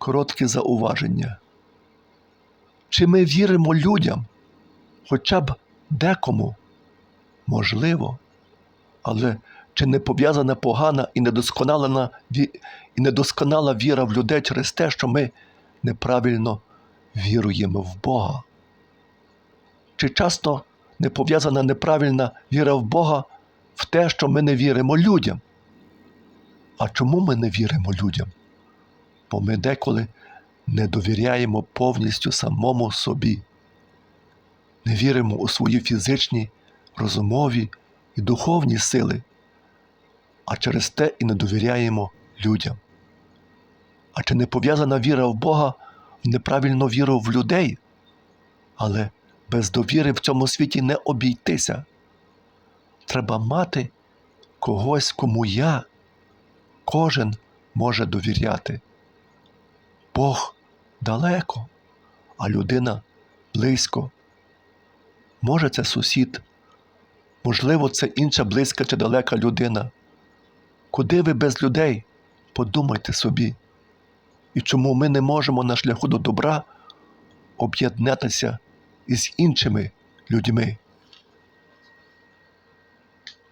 короткі зауваження. Чи ми віримо людям, хоча б декому? Можливо, але чи не пов'язана погана і недосконала, і недосконала віра в людей через те, що ми неправильно віруємо в Бога? Чи часто не пов'язана неправильна віра в Бога в те, що ми не віримо людям? А чому ми не віримо людям? Бо ми деколи не довіряємо повністю самому собі, не віримо у свої фізичні, розумові і духовні сили, а через те і не довіряємо людям. А чи не пов'язана віра в Бога в неправильну віру в людей? Але без довіри в цьому світі не обійтися. Треба мати когось, кому я, кожен може довіряти. Бог далеко, а людина близько. Може, це сусід, можливо, це інша близька чи далека людина. Куди ви без людей? Подумайте собі. І чому ми не можемо на шляху до добра об'єднатися із іншими людьми?